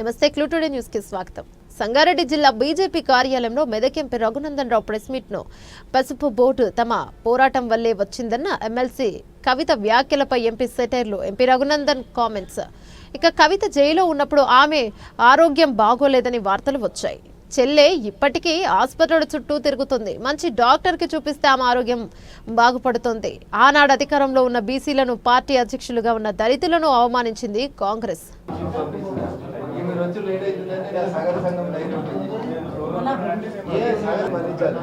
నమస్తే క్లూటుడే న్యూస్కి స్వాగతం. సంగారెడ్డి జిల్లా బీజేపీ కార్యాలయంలో మెదక్ ఎంపీ రఘునందన్ రావు ప్రెస్ మీట్ను పసుపు బోర్డు తమ పోరాటం వల్లే వచ్చిందన్న ఎమ్మెల్సీ కవిత వ్యాఖ్యలపై ఎంపీ సెటైర్లు ఎంపీ రఘునందన్ కామెంట్స్. ఇక కవిత జైల్లో ఉన్నప్పుడు ఆమె ఆరోగ్యం బాగోలేదని వార్తలు వచ్చాయి. చెల్లె ఇప్పటికీ ఆసుపత్రుల చుట్టూ తిరుగుతుంది. మంచి డాక్టర్కి చూపిస్తే ఆమె ఆరోగ్యం బాగుపడుతుంది. ఆనాడు అధికారంలో ఉన్న బీసీలను పార్టీ అధ్యక్షులుగా ఉన్న దళితులను అవమానించింది కాంగ్రెస్. రోజు లేట్ అవుతుందంటే సగర సంఘం ఓపెన్ చేసి ఏ సగరం అందించాలి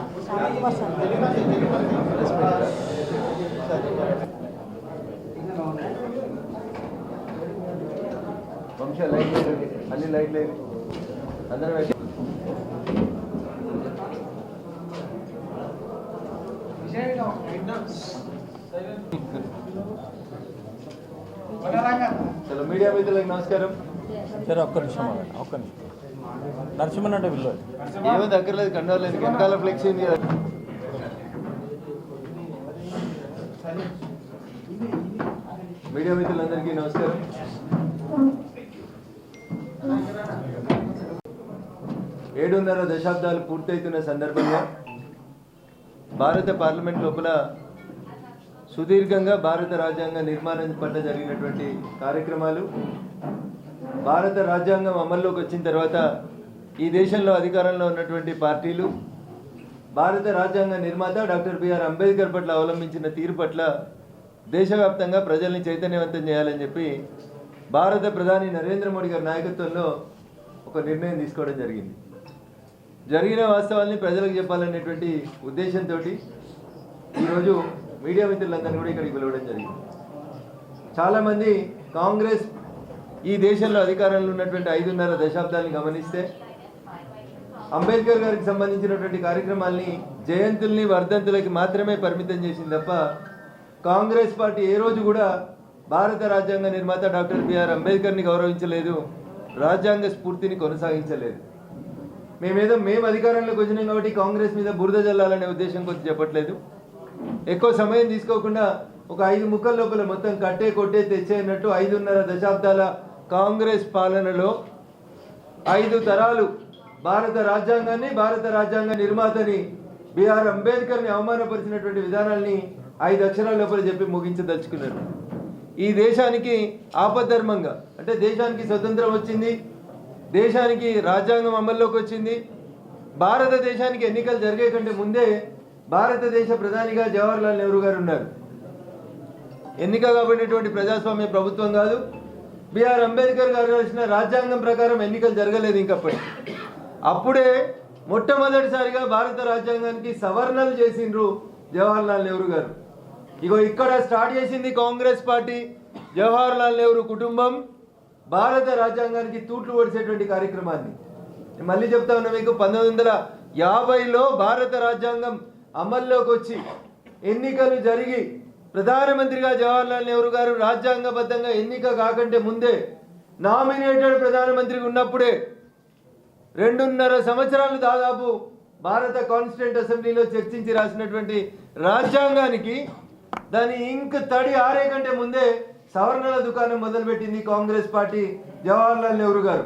వంశ లైట్ లేదు అన్ని లైట్ లేదు అందరం వెళ్ళి చలో మీడియా మిత్రులకు నమస్కారం. సరే ఒక్క నిమిషం ఆగండి, ఒక్క నిమిషం. నరసింహన్ అంటే విల్లు ఏమో దగ్గరలేదు కండవలేదు వెనకాల ఫ్లెక్స్ ఉంది కదా. మీడియా మిత్రులందరికీ నమస్కారం. ఏడున్నర దశాబ్దాలు పూర్తయితున్న సందర్భంగా భారత పార్లమెంట్ లోపల సుదీర్ఘంగా భారత రాజ్యాంగ నిర్మాణం పట్ల జరిగినటువంటి కార్యక్రమాలు భారత రాజ్యాంగం అమల్లోకి వచ్చిన తర్వాత ఈ దేశంలో అధికారంలో ఉన్నటువంటి పార్టీలు భారత రాజ్యాంగ నిర్మాత డాక్టర్ బిఆర్ అంబేద్కర్ పట్ల అవలంబించిన తీరు పట్ల దేశవ్యాప్తంగా ప్రజల్ని చైతన్యవంతం చేయాలని చెప్పి భారత ప్రధాని నరేంద్ర మోడీ గారి నాయకత్వంలో ఒక నిర్ణయం తీసుకోవడం జరిగింది. జరిగిన వాస్తవాల్ని ప్రజలకు చెప్పాలనేటువంటి ఉద్దేశంతో ఈరోజు మీడియా మిత్రులందరినీ కూడా ఇక్కడికి పిలవడం జరిగింది. చాలామంది కాంగ్రెస్ ఈ దేశంలో అధికారంలో ఉన్నటువంటి ఐదున్నర దశాబ్దాన్ని గమనిస్తే అంబేద్కర్ గారికి సంబంధించినటువంటి కార్యక్రమాల్ని జయంతుల్ని వర్ధంతులకి మాత్రమే పరిమితం చేసింది తప్ప కాంగ్రెస్ పార్టీ ఏ రోజు కూడా భారత రాజ్యాంగ నిర్మాత డాక్టర్ బిఆర్ అంబేద్కర్ని గౌరవించలేదు రాజ్యాంగ స్ఫూర్తిని కొనసాగించలేదు. మేమేదో మేము అధికారంలోకి వచ్చినాం కాబట్టి కాంగ్రెస్ మీద బురద జల్లాలనే ఉద్దేశం కొంచెం చెప్పట్లేదు. ఎక్కువ సమయం తీసుకోకుండా ఒక ఐదు ముక్కల లోపల మొత్తం కట్టే కొట్టే తెచ్చేయనట్టు ఐదున్నర దశాబ్దాల కాంగ్రెస్ పాలనలో ఐదు తరాలు భారత రాజ్యాంగాన్ని భారత రాజ్యాంగ నిర్మాతని బిఆర్ అంబేద్కర్ని అవమానపరిచినటువంటి విధానాల్ని ఐదు అక్షరాల లోపల చెప్పి ముగించదలుచుకున్నారు. ఈ దేశానికి ఆపద్ధర్మంగా అంటే దేశానికి స్వతంత్రం వచ్చింది దేశానికి రాజ్యాంగం అమల్లోకి వచ్చింది భారతదేశానికి ఎన్నికలు జరిగే కంటే ముందే భారతదేశ ప్రధానిగా జవహర్లాల్ నెహ్రూ గారు ఉన్నారు. ఎన్నిక కాబడినటువంటి ప్రజాస్వామ్య ప్రభుత్వం కాదు బిఆర్ అంబేద్కర్ గారు రాసిన రాజ్యాంగం ప్రకారం ఎన్నికలు జరగలేదు ఇంకప్పటి. అప్పుడే మొట్టమొదటిసారిగా భారత రాజ్యాంగానికి సవరణలు చేసిండ్రు జవహర్లాల్ నెహ్రూ గారు. ఇగో ఇక్కడ స్టార్ట్ చేసింది కాంగ్రెస్ పార్టీ జవహర్లాల్ నెహ్రూ కుటుంబం భారత రాజ్యాంగానికి తూట్లు పొడిచేటువంటి కార్యక్రమాన్ని. మళ్ళీ చెప్తా ఉన్నా మీకు పంతొమ్మిది వందల యాభైలో భారత రాజ్యాంగం అమల్లోకి వచ్చి ఎన్నికలు జరిగి ప్రధానమంత్రిగా జవహర్లాల్ నెహ్రూ గారు రాజ్యాంగబద్ధంగా ఎన్నిక కాకంటే ముందే నామినేటెడ్ ప్రధానమంత్రి ఉన్నప్పుడే రెండున్నర సంవత్సరాలు దాదాపు భారత కాన్స్టిట్యూంట్ అసెంబ్లీలో చర్చించి రాసినటువంటి రాజ్యాంగానికి దాని ఇంక్ తడి ఆరే కంటే ముందే సవరణల దుకాణం మొదలుపెట్టింది కాంగ్రెస్ పార్టీ జవహర్లాల్ నెహ్రూ గారు.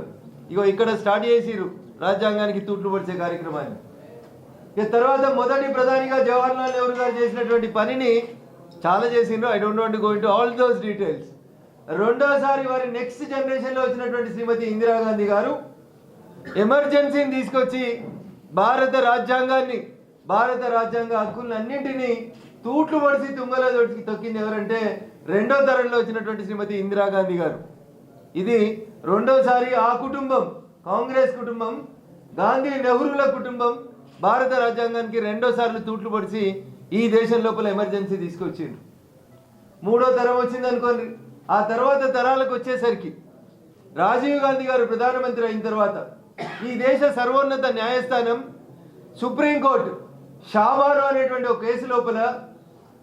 ఇగో ఇక్కడ స్టార్ట్ చేసిరు రాజ్యాంగానికి తూట్లు పడిచే కార్యక్రమాన్ని. ఇక తర్వాత మొదటి ప్రధానిగా జవహర్లాల్ నెహ్రూ గారు చేసినటువంటి పనిని చాలా చేసిండ్రు. I don't want going to all those details రెండోసారి వారి నెక్స్ట్ జనరేషన్లో వచ్చినటువంటి శ్రీమతి ఇందిరాగాంధీ గారు ఎమర్జెన్సీని తీసుకొచ్చి భారత రాజ్యాంగాన్ని భారత రాజ్యాంగ హక్కులను అన్నింటినీ తూట్లు పడిసి తుంగలో తొక్కి- తొక్కింది ఎవరంటే రెండో తరంలో వచ్చినటువంటి శ్రీమతి ఇందిరాగాంధీ గారు. ఇది రెండోసారి ఆ కుటుంబం కాంగ్రెస్ కుటుంబం గాంధీ నెహ్రూల కుటుంబం భారత రాజ్యాంగానికి రెండోసార్లు తూట్లు పడిచి ఈ దేశం లోపల ఎమర్జెన్సీ తీసుకొచ్చిండ్రు మూడో తరం వచ్చింది అనుకోండి. ఆ తర్వాత తరాలకు వచ్చేసరికి రాజీవ్ గాంధీ గారు ప్రధానమంత్రి అయిన తర్వాత ఈ దేశ సర్వోన్నత న్యాయస్థానం సుప్రీంకోర్టు షాబారు అనేటువంటి ఒక కేసు లోపల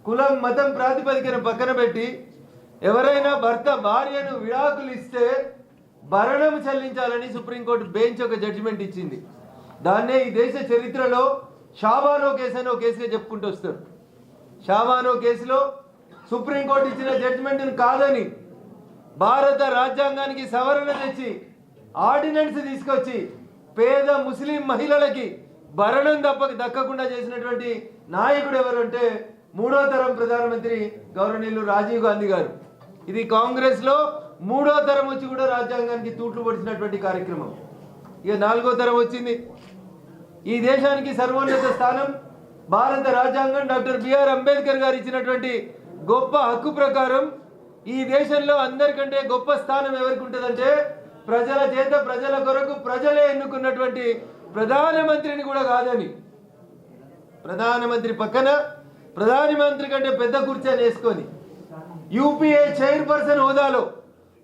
కులం మతం ప్రాతిపదికన పక్కన పెట్టి ఎవరైనా భర్త భార్యను విడాకులు ఇస్తే భరణం చెల్లించాలని సుప్రీంకోర్టు బెంచ్ ఒక జడ్జిమెంట్ ఇచ్చింది. దాన్నే ఈ దేశ చరిత్రలో షాబానో కేసు కేసుగా చెప్పుకుంటూ వస్తారు. షాబానో కేసులో సుప్రీంకోర్టు ఇచ్చిన జడ్జిమెంట్ని కాదని భారత రాజ్యాంగానికి సవరణ తెచ్చి ఆర్డినెన్స్ తీసుకొచ్చి పేద ముస్లిం మహిళలకి భరణం తప్పక దక్కకుండా చేసినటువంటి నాయకుడు ఎవరు అంటే మూడో తరం ప్రధానమంత్రి గౌరవనీయులు రాజీవ్ గాంధీ గారు. ఇది కాంగ్రెస్లో మూడో తరం వచ్చి కూడా రాజ్యాంగానికి తూట్లు పొడిచినటువంటి కార్యక్రమం. ఇక నాలుగో తరం వచ్చింది. ఈ దేశానికి సర్వోన్నత స్థానం భారత రాజ్యాంగం డాక్టర్ బిఆర్ అంబేద్కర్ గారు ఇచ్చినటువంటి గొప్ప హక్కు ప్రకారం ఈ దేశంలో అందరికంటే గొప్ప స్థానం ఎవరికి ఉంటుందంటే ప్రజల చేత ప్రజల కొరకు ప్రజలే ఎన్నుకున్నటువంటి ప్రధానమంత్రిని కూడా కాదని. ప్రధానమంత్రి పక్కన ప్రధానమంత్రి కంటే పెద్ద కుర్చీని వేసుకొని యూపీఏ చైర్పర్సన్ హోదాలో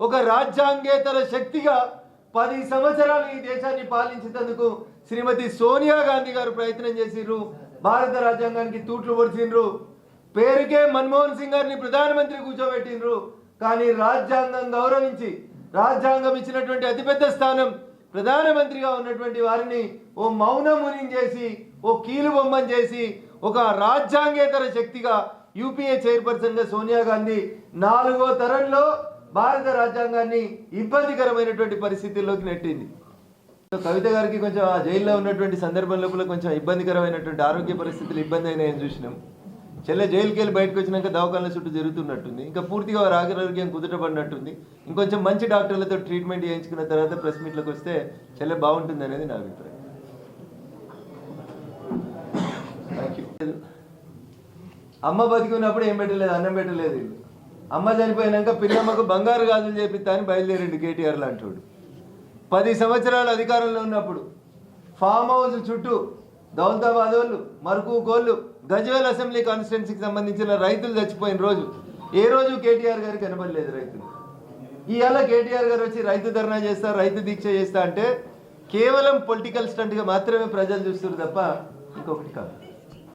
ఒక రాజ్యాంగేతర శక్తిగా పది సంవత్సరాలు ఈ దేశాన్ని పాలించేందుకు శ్రీమతి సోనియా గాంధీ గారు ప్రయత్నం చేసిర్రు. భారత రాజ్యాంగానికి తూట్లు పొడిచిండ్రు. పేరుకే మన్మోహన్ సింగ్ గారిని ప్రధానమంత్రి కూర్చోబెట్టిండ్రు. కానీ రాజ్యాంగం గౌరవించి రాజ్యాంగం ఇచ్చినటువంటి అతిపెద్ద స్థానం ప్రధానమంత్రిగా ఉన్నటువంటి వారిని ఓ మౌనముని చేసి ఓ కీలు బొమ్మని చేసి ఒక రాజ్యాంగేతర శక్తిగా యూపీఏ చైర్పర్సన్గా సోనియా గాంధీ నాలుగో తరంలో భారత రాజ్యాంగాన్ని ఇబ్బందికరమైనటువంటి పరిస్థితుల్లోకి నెట్టింది. సో కవిత గారికి కొంచెం ఆ జైల్లో ఉన్నటువంటి సందర్భం లోపల కొంచెం ఇబ్బందికరమైనటువంటి ఆరోగ్య పరిస్థితులు ఇబ్బంది అయినాయని చూసినాం. చెల్లె జైలుకి వెళ్ళి బయటకు వచ్చినాక దవాఖాన చుట్టూ జరుగుతున్నట్టుంది. ఇంకా పూర్తిగా వారి ఆరోగ్యం కుదుటపడినట్టుంది. ఇంకొంచెం మంచి డాక్టర్లతో ట్రీట్మెంట్ చేయించుకున్న తర్వాత ప్రెస్ మీట్లకు వస్తే చెల్లె బాగుంటుంది అనేది నా అభిప్రాయం. థ్యాంక్ యూ అమ్మ బతికి ఉన్నప్పుడు ఏం పెట్టలేదు అన్నం పెట్టలేదు. వీళ్ళు అమ్మ చనిపోయినాక పిల్లమ్మకు బంగారు గాజులు చేపిస్తా అని బయలుదేరిండు కేటీఆర్ లాంటోడు. పది సంవత్సరాలు అధికారంలో ఉన్నప్పుడు ఫామ్ హౌస్ చుట్టూ దౌలతాబాద్ వాళ్ళు మరుకు కోళ్ళు గజ్వేల్ అసెంబ్లీ కాన్స్టిట్యున్సీకి సంబంధించిన రైతులు చచ్చిపోయిన రోజు ఏ రోజు కేటీఆర్ గారికి కనబడలేదు రైతులు. ఇవాళ కేటీఆర్ గారు వచ్చి రైతు ధర్నా చేస్తా రైతు దీక్ష చేస్తా అంటే కేవలం పొలిటికల్ స్టంట్గా మాత్రమే ప్రజలు చూస్తారు తప్ప ఇంకొకటి కాదు.